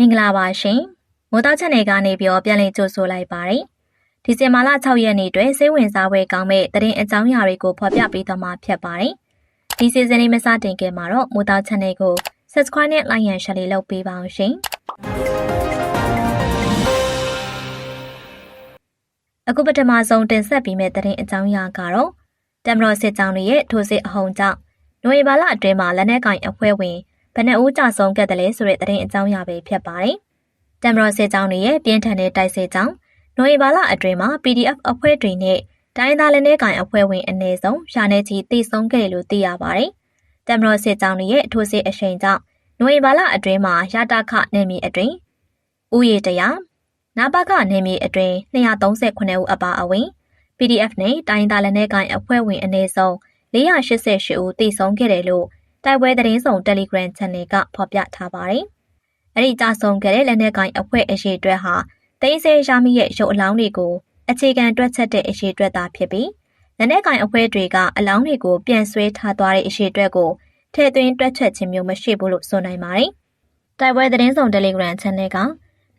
မင်္ဂလာပါရှင်မိုးသားချက်နယ်ကနေပြီးတော့ပြန်လည်ကြိုဆိုလိုက်ပါတယ်ဒီဇင်ဘာလ6ရက်နေ့တွင်စိတ်ဝင်စားဖွယ်ကောင်းမဲ့သတင်းအကြောင်းအရာတွေကိုဖော်ပြပေးသွားမှာဖြစ်ပါတယ်ဒီစီဇန်လေးမစတင်ခင်မှာတော့မိုးသားချက်နယ်ကို subscribe နဲ့ like ရန် share လေးလုပ်ပေးပါအောင်ရှင်အခုပထမဆုံးတင်ဆက်ပေးမယ့်သတင်းအကြောင်းအရာကတော့တမတော်စစ်ကြောင်းတွေရဲ့ထိုးစစ်အဟုန်ကြောင့်နိုဝင်ဘာလအတွင်းမှာလက်နက်ကင်အဖွဲ့ဝင် ဘယ်နှဦးကြဆုံးခဲ့တယ်လဲဆိုတဲ့သတင်းအကြောင်းအရာပဲဖြစ်ပါတယ်။တမတော်စစ်ကြောင်းတွေရဲ့ပြင်းထန်တဲ့တိုက်စစ်ကြောင်းနိုဝင်ဘာလအတွင်းမှာ PDF အဖွဲ့တွေနဲ့တိုင်းသားလက်နက်ကင်အဖွဲ့ဝင်အနည်းဆုံးရှာနေချီတိစုံခဲ့တယ်လို့သိရပါတယ်။တမတော်စစ်ကြောင်းတွေရဲ့ထိုးစစ်အရှိန်ကြောင့်နိုဝင်ဘာလအတွင်းမှာရတာခနယ်မြေအတွင်းဥယေတရာနာဘကနေမြေအတွင်း238ဦးအပါအဝင် PDF နဲ့တိုင်းသားလက်နက်ကင်အဖွဲ့ဝင်အနည်းဆုံး488ဦးတိစုံခဲ့တယ်လို့ တိုက်ပွဲသတင်းဆောင် Telegram Channel ကဖော်ပြထားပါတယ်။အဲ့ဒီကြဆုံးခဲ့တဲ့လက်နက်ကင်အဖွဲ့အရှိအတွက်ဟာတိတ်ဆဲရမိရဲ့ရုပ်အလောင်းတွေကိုအခြေခံတွက်ချက်တဲ့အရှိအတွက်သာဖြစ်ပြီးလက်နက်ကင်အဖွဲ့တွေကအလောင်းတွေကိုပြန်ဆွဲထားသွားတဲ့အရှိအတွက်ကိုထည့်သွင်းတွက်ချက်ခြင်းမျိုးမရှိဘူးလို့ဆိုနိုင်ပါတယ်။တိုက်ပွဲသတင်းဆောင် Telegram Channel က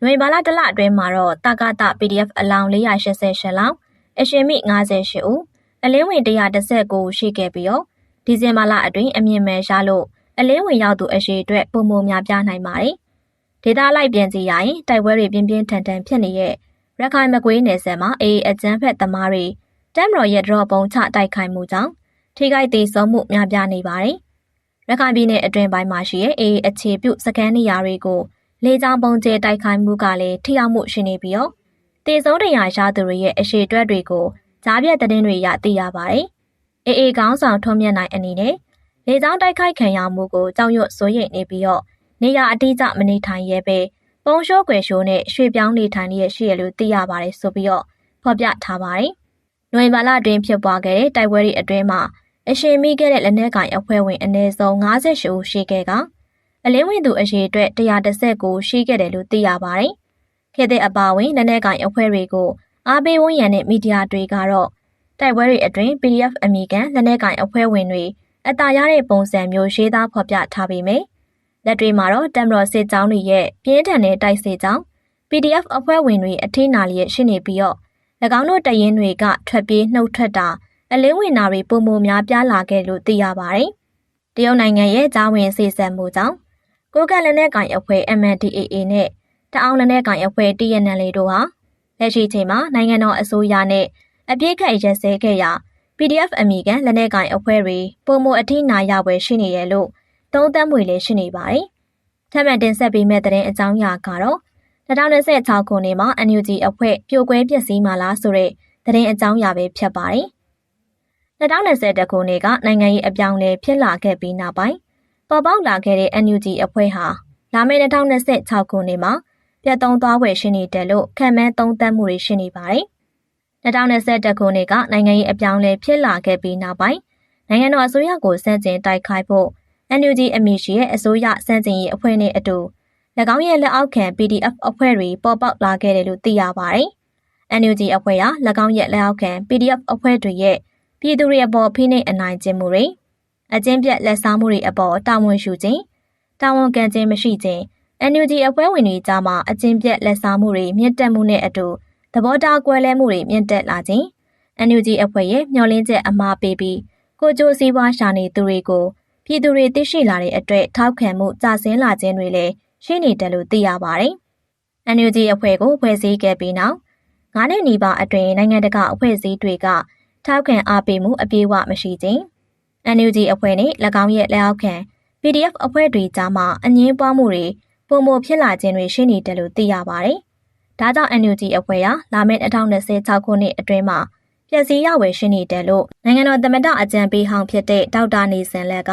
နွေဘာလတလအတွင်းမှာတော့တာကတာ PDF အလောင်း488လောင်းအရှင်မိ58ဦးအလင်းဝင်119ဦးရှိခဲ့ပြီးတော့ ဒီဇင်ဘာလအတွင်းအမြင့်မဲ့ရလို့အလင်းဝင်ရောက်သူအရှိအတွက်ပုံမများပြားနိုင်ပါတယ်။ဒေတာလိုက်ပြန်စီရရင်တိုက်ပွဲတွေပြင်းပြင်းထန်ထန်ဖြစ်နေတဲ့ရခိုင်မကွေးနယ်စပ်မှာအေးအကျန်းဖက်သမားတွေတမ်မတော်ရဲ့ဒရော့ပုံချတိုက်ခိုက်မှုကြောင့်ထိခိုက်သေးဆုံးမှုများပြားနေပါတယ်။ရခိုင်ပြည်နယ်အတွင်းပိုင်းမှာရှိတဲ့အေးအခြေပြုစကန်နေရာတွေကိုလေကြောင်းပုံကျဲတိုက်ခိုက်မှုကလည်းထိရောက်မှုရှိနေပြီးတော့တေဆုံးတရားရသူတွေရဲ့အရှိအတွက်တွေကိုကြားပြတဲ့တဲ့တွေရသိရပါတယ်။ အေးအေးကောင်းဆောင်ထုံးမြတ်နိုင်အနေနဲ့လေကြောင်းတိုက်ခိုက်ခံရမှုကိုကြောက်ရွံ့စိုးရိမ်နေပြီးတော့နေရအတိအကျမနေထိုင်ရဲပဲပုံရှိုးကွယ်ရှိုးနဲ့ရွှေပြောင်းနေထိုင်ရရှိရလို့သိရပါတယ်ဆိုပြီးတော့ဖော်ပြထားပါတယ်။နွေဘာလအတွင်းဖြစ်ပွားခဲ့တဲ့တိုက်ပွဲတွေအတွင်းမှာအရှင်မိခဲ့တဲ့လက်နက်ကင်အဖွဲ့ဝင်အနည်းဆုံး58ဦးရှိခဲ့ကအလင်းဝင်သူအရေးအတွက်119ရှိခဲ့တယ်လို့သိရပါတယ်။ခေတ်တဲ့အပါဝင်လက်နက်ကင်အဖွဲ့တွေကိုအားပေးဝန်ရံတဲ့မီဒီယာတွေကတော့ တိုက်ပွဲတွေအတွင်း PDF အမိကန်လက်နက်ကင်အဖွဲ့ဝင်တွေအတာရတဲ့ပုံစံမျိုးရေးသားဖော်ပြထားပေမယ့်လက်တွေမှာတော့တမ်မတော်စစ်ကြောင်းတွေရဲ့ပြင်းထန်တဲ့တိုက်စစ်ကြောင်း PDF အဖွဲ့ဝင်တွေအထိနာလျက်ရှိနေပြီးတော့၎င်းတို့တရင်တွေကထွက်ပြေးနှုတ်ထွက်တာအလင်းဝင်တာတွေပုံမများပြားလာခဲ့လို့သိရပါတယ်။တရုတ်နိုင်ငံရဲ့ကြားဝင်စေစံမှုကြောင့်ကိုကလက်နက်ကင်အဖွဲ့ MNDAA နဲ့တအောင်းလက်နက်ကင်အဖွဲ့ TNL တို့ဟာလက်ရှိချိန်မှာနိုင်ငံတော်အစိုးရနဲ့ အပြစ်ခတ်ရက်စဲခဲ့ရာ PDF အမိကန်လက်နက်ကင်အဖွဲ့တွေပုံမအထိနာရပွဲရှိနေရလို့သုံးသပ်မွေလည်းရှိနေပါတယ်။ထပ်မံတင်ဆက်ပေးမယ့်သတင်းအကြောင်းအရာကတော့2026ခုနှစ်မှာ NUG အဖွဲ့ပြိုကွဲပျက်စီးမှလားဆိုတဲ့သတင်းအကြောင်းအရာပဲဖြစ်ပါတယ်။2021ခုနှစ်ကနိုင်ငံရေးအပြောင်းလဲဖြစ်လာခဲ့ပြီးနောက်ပိုင်းပေါ်ပေါက်လာခဲ့တဲ့ NUG အဖွဲ့ဟာလာမယ့်2026ခုနှစ်မှာပြတ်သုံးသွားွယ်ရှိနေတယ်လို့ခံမှန်းသုံးသပ်မှုတွေရှိနေပါတယ်။ 2021ခုနှစ်ကနိုင်ငံရေးအပြောင်းလဲဖြစ်လာခဲ့ပြီးနောက်ပိုင်းနိုင်ငံတော်အစိုးရကိုစန့်ကျင်တိုက်ခိုက်ဖို့ NUG အမည်ရှိရဲ့အစိုးရစန့်ကျင်ရေးအဖွဲ့နဲ့အတူ၎င်းရဲ့လက်အောက်ခံ PDF အဖွဲ့တွေပေါ်ပေါက်လာခဲ့တယ်လို့သိရပါတယ်။ NUG အဖွဲ့ဟာ၎င်းရဲ့လက်အောက်ခံ PDF အဖွဲ့တွေရဲ့ပြည်သူတွေအပေါ်ဖိနှိပ်အနိုင်ကျင့်မှုတွေအကျဉ်းပြတ်လက်စားမှုတွေအပေါ်တာဝန်ယူခြင်းတာဝန်ခံခြင်းမရှိခြင်း NUG အဖွဲ့ဝင်တွေကြားမှာအကျဉ်းပြတ်လက်စားမှုတွေမြင့်တက်မှုနဲ့အတူ သဘောထားကွဲလဲမှုတွေမြင့်တက်လာခြင်း NUG အဖွဲ့ရဲ့မျှော်လင့်ချက်အမှားပေးပြီးကိုကြိုးစည်းပွားရှာနေသူတွေကိုပြည်သူတွေသိရှိလာတဲ့အတွက်ထောက်ခံမှုကျဆင်းလာခြင်းတွေလည်းရှိနေတယ်လို့သိရပါတယ်။ NUG အဖွဲ့ကိုဖွဲ့စည်းခဲ့ပြီးနောက်ငါးနှစ်နီးပါးအတွင်းနိုင်ငံတကာအဖွဲ့အစည်းတွေကထောက်ခံအားပေးမှုအပြည့်အဝမရှိခြင်း NUG အဖွဲ့နဲ့၎င်းရဲ့လက်အောက်ခံ PDF အဖွဲ့တွေကြားမှာအငင်းပွားမှုတွေပုံမဖြစ်လာခြင်းတွေရှိနေတယ်လို့သိရပါတယ်။ ဒါကြောင့် NUG အဖွဲ့ဟာလာမယ့်2026ခုနှစ်အတွင်းမှာပျက်စီးရဝယ်ရှိနေတယ်လို့နိုင်ငံတော်သမ္မတအကြံပေးဟောင်းဖြစ်တဲ့ဒေါက်တာနေစင်လက်က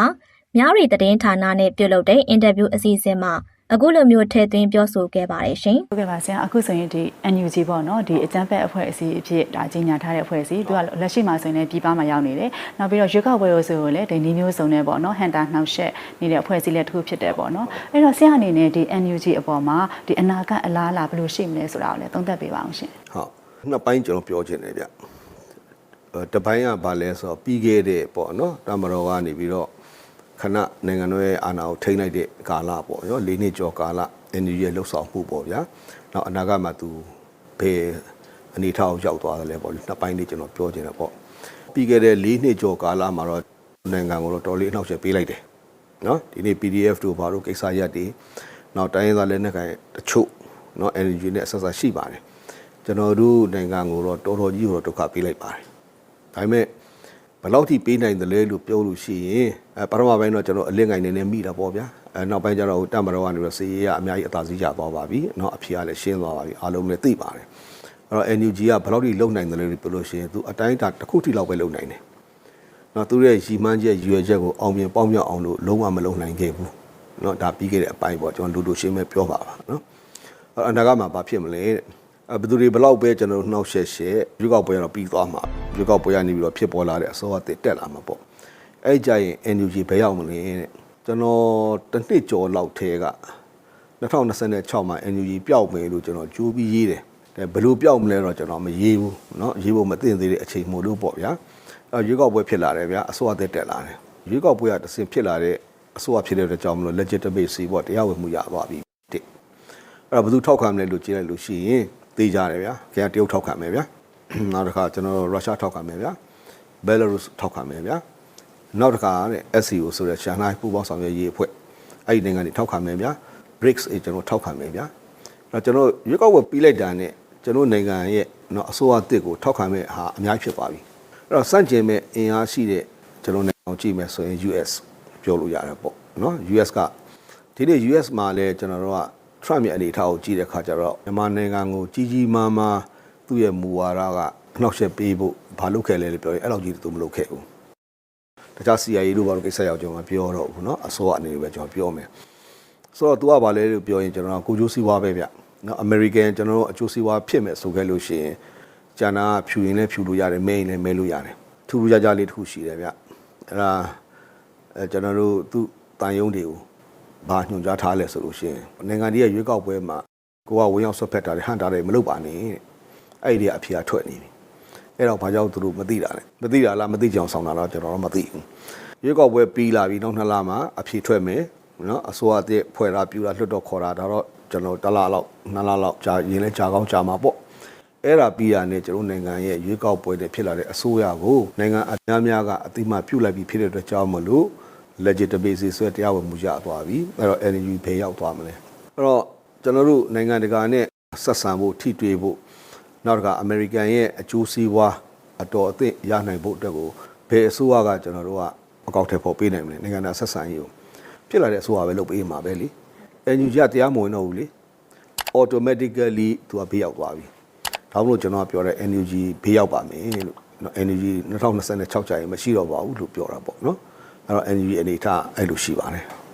မြရီသတင်းဌာနနဲ့ပြုလုပ်တဲ့အင်တာဗျူးအစီအစဉ်မှာ အခုလိုမျိုးထည့်သွင်းပြောဆိုခဲ့ပါတယ်ရှင်။ဟုတ်ကဲ့ပါဆရာအခုဆိုရင်ဒီ NUG ပေါ့နော်ဒီအကြမ်းဖက်အဖွဲ့အစည်းအဖြစ်ဒါကြီးညာထားတဲ့အဖွဲ့အစည်းသူကလက်ရှိမှာဆိုရင်လည်းပြည်ပမှာရောက်နေတယ်နောက်ပြီးတော့ရွေးကောက်ပွဲလို့ဆိုရင်လည်းဒီနည်းမျိုးစုံနဲ့ပေါ့နော်ဟန်တာနှောက်ယှက်နေတဲ့အဖွဲ့အစည်းလည်းတစ်ခုဖြစ်တယ်ပေါ့နော်အဲ့တော့ဆရာအနေနဲ့ဒီ NUG အပေါ်မှာဒီအနာဂတ်အလားအလာဘယ်လိုရှိမလဲဆိုတာကိုလည်းသုံးသပ်ပေးပါအောင်ရှင်ဟုတ်နှစ်ပိုင်းကျွန်တော်ပြောချင်တယ်ဗျအဲတစ်ပိုင်းကဘာလဲဆိုတော့ပြီးခဲ့တဲ့ပေါ့နော်တမတော်ကနေပြီးတော့ ခဏနိုင်ငံတော်ရဲ့အာဏာကိုထိန်းလိုက်တဲ့ကာလပေါ့နော်၄နှစ်ကျော်ကာလအ NUG ရဲ့လှုပ်ဆောင်မှုပေါ့ဗျာနောက်အနာဂတ်မှာသူဘယ်အနေထားကိုရောက်သွားတယ်လဲပေါ့လေနှစ်ပိုင်းလေးကျွန်တော်ပြောချင်တယ်ပေါ့ပြီးခဲ့တဲ့၄နှစ်ကျော်ကာလမှာတော့နိုင်ငံကိုတော့တော်လေးအနှောက်အယှက်ပေးလိုက်တယ်နော်ဒီနေ့ PDF တို့ဘာလို့ကိစ္စရက်တွေနောက်တိုင်းရင်းသားလက်နက်ကိုင်တချို့နော် NUG နဲ့အဆက်ဆက်ရှိပါတယ်ကျွန်တော်တို့နိုင်ငံကိုတော့တော်တော်ကြီးကိုတော့ဒုက္ခပေးလိုက်ပါတယ်ဒါပေမဲ့ဘယ်လောက်ထိပေးနိုင်တယ်လဲလို့ပြောလို့ရှိရင် အဲပထမပိုင်းတော့ကျွန်တော်အလင်းငိုင်နေနေမိတာပေါ့ဗျာအဲနောက်ပိုင်းကျတော့တမတော်ကနေတော့စီရေးကအများကြီးအသာစီးကြသွားပါပြီเนาะအဖြေကလည်းရှင်းသွားပါပြီအားလုံးလည်းသိပါတယ်အဲ့တော့ NUG ကဘယ်လောက်ထိလုံနိုင်တယ်လဲလို့ပြောလို့ရှိရင်သူအတိုင်းအတာတစ်ခုထိလောက်ပဲလုံနိုင်တယ်เนาะသူရဲ့ရီမှန်းချက်ရွယ်ချက်ကိုအောင်မြင်ပေါင်းမြောက်အောင်လို့လုံးဝမလုံနိုင်ခဲ့ဘူးเนาะဒါပြီးခဲ့တဲ့အပိုင်းပေါ့ကျွန်တော်လူလူရှင်းမဲ့ပြောပါပါเนาะအဲ့တော့အနာဂတ်မှာဘာဖြစ်မလဲတဲ့အဲဘယ်သူတွေဘယ်လောက်ပဲကျွန်တော်တို့နှောက်ရှက်ရှက်ရွေးကောက်ပွဲကတော့ပြီးသွားမှာရွေးကောက်ပွဲကနေပြီးတော့ဖြစ်ပေါ်လာတဲ့အစိုးရတက်တက်လာမှာပေါ့ အဲ့ကြရင် NUG ဘယ်ရောက်မလဲတဲ့ကျွန်တော်တစ်နှစ်ကျော်လောက်ထဲက2026မှာ NUG ပျောက်မယ်လို့ကျွန်တော်ကြိုးပြီးရေးတယ်ဒါဘယ်လိုပျောက်မလဲတော့ကျွန်တော်မရေးဘူးเนาะရေးဖို့မသိသေးတဲ့အချိန်မို့လို့ပေါ့ဗျာအဲရွေးကောက်ပွဲဖြစ်လာတယ်ဗျာအစိုးရတက်တက်လာတယ်ရွေးကောက်ပွဲကတစ်ဆင့်ဖြစ်လာတဲ့အစိုးရဖြစ်တဲ့အတွက်ကြောင့်မလို့ legitimacy ပေါ့တရားဝင်မှုရသွားပြီတဲ့ အဲ့တော့ဘယ်သူထောက်ခံမလဲလို့ကြည့်လိုက်လို့ရှိရင်သိကြတယ်ဗျာခင်ဗျာတရုတ်ထောက်ခံမယ်ဗျာနောက်တစ်ခါကျွန်တော်ရုရှားထောက်ခံမယ်ဗျာဘယ်လာရုစ်ထောက်ခံမယ်ဗျာ နောက်တစ်ခါတဲ့ SCO ဆိုတဲ့ရှန်ဟိုင်းပူးပေါင်းဆောင်ရွက်ရေးအဖွဲ့အဲ့ဒီနိုင်ငံတွေထောက်ခံမယ်ဗျာ BRICS အေကျွန်တော်ထောက်ခံမယ်ဗျာအဲ့တော့ကျွန်တော်ရွေးကောက်ပွဲပြီးလိုက်တာနဲ့ကျွန်တော်နိုင်ငံရဲ့နော်အစိုးရအသစ်ကိုထောက်ခံမဲ့ဟာအများကြီးဖြစ်သွားပြီအဲ့တော့စန့်ကျင်မဲ့အင်အားရှိတဲ့ကျွန်တော်နိုင်ငံကိုကြည့်မယ်ဆိုရင် US ပြောလို့ရတယ်ပေါ့နော် US ကဒီနေ့ US မှာလည်းကျွန်တော်တို့က Trump ရဲ့အနေအထားကိုကြည့်တဲ့အခါကျတော့မြန်မာနိုင်ငံကိုကြီးကြီးမားမားသူ့ရဲ့မူဝါဒကအနှောက်အယှက်ပေးဖို့ဘာလုပ်ခဲ့လဲလို့ပြောရင်အဲ့လောက်ကြီးသူမလုပ်ခဲ့ဘူး တခြား CIA တို့ဘာလို့ကိစ္စရောက်ကျွန်တော်မပြောတော့ဘူးเนาะအစိုးရအနေနဲ့ပဲကျွန်တော်ပြောမယ်ဆိုတော့ तू ကဘာလဲလို့ပြောရင်ကျွန်တော်ကကိုကျိုးစီးပွားပဲဗျเนาะ American ကျွန်တော်တို့အကျိုးစီးပွားဖြစ်မယ်ဆိုခဲ့လို့ရှိရင်ကျန်တာဖြူရင်လည်းဖြူလို့ရတယ်မဲရင်လည်းမဲလို့ရတယ်ထူးထူးခြားခြားလေးတစ်ခုရှိတယ်ဗျအဲ့ဒါအဲကျွန်တော်တို့သူ့တန်ယုံတွေကို ဘာညွှန်ကြားထားလဲဆိုလို့ရှိရင်နိုင်ငံကြီးရဲ့ရွေးကောက်ပွဲမှာကိုကဝင်ရောက်ဆွတ်ဖက်တာတွေဟန်တာတွေမလုပ်ပါနဲ့တဲ့အဲ့ဒီကအဖြေကထွက်နေပြီ အဲ့တော့ဘာကြောင့်သူတို့မသိတာလဲမသိတာလားမသိကြအောင်ဆောင်တာလားကျွန်တော်တော့မသိဘူးရွေးကောက်ပွဲပြီးလာပြီနောက်နှစ်လမှာအဖြေထွက်မယ်နော်အစိုးရတဲ့ဖွဲ့တာပြူတာလွတ်တော့ခေါ်တာဒါတော့ကျွန်တော်တစ်လလောက်နှစ်လလောက်ကြာရင်လည်းကြာကောင်းကြာမှာပေါ့အဲ့ဒါပြီးရနဲ့ကျွန်တော်နိုင်ငံရဲ့ရွေးကောက်ပွဲတွေဖြစ်လာတဲ့အစိုးရကိုနိုင်ငံအများများကအတိမပြုတ်လိုက်ပြီးဖြစ်တဲ့အတွက်ကြောင့်မလို့ legitimacy ဆိုတဲ့တရားဝင်မှုရသွားပြီအဲ့တော့ NUG ဘယ်ရောက်သွားမလဲအဲ့တော့ကျွန်တော်တို့နိုင်ငံတကာနဲ့ဆက်ဆံဖို့ထိတွေ့ဖို့ နောက်တစ်ခါ American ရဲ့အကျိုးစီးပွားအတော်အသင့်ရနိုင်ဖို့အတွက်ကိုဘယ်အစိုးရကကျွန်တော်တို့ကအကောက်ထဲပေါ်ပေးနိုင်မလဲနိုင်ငံတကာဆက်ဆံရေးကိုဖြစ်လာတဲ့အစိုးရပဲလုပ်ပေးမှာပဲလေ NUG ကတရားမဝင်တော့ဘူးလေ automatically သူကဘေးရောက်သွားပြီဒါမှမဟုတ်ကျွန်တော်ကပြောတဲ့ NUG ဘေးရောက်ပါမယ်လို့နော် NUG 2026ကြာရင်မရှိတော့ပါဘူးလို့ပြောတာပေါ့နော်အဲ့တော့ NUG အနေထားအဲ့လိုရှိပါတယ်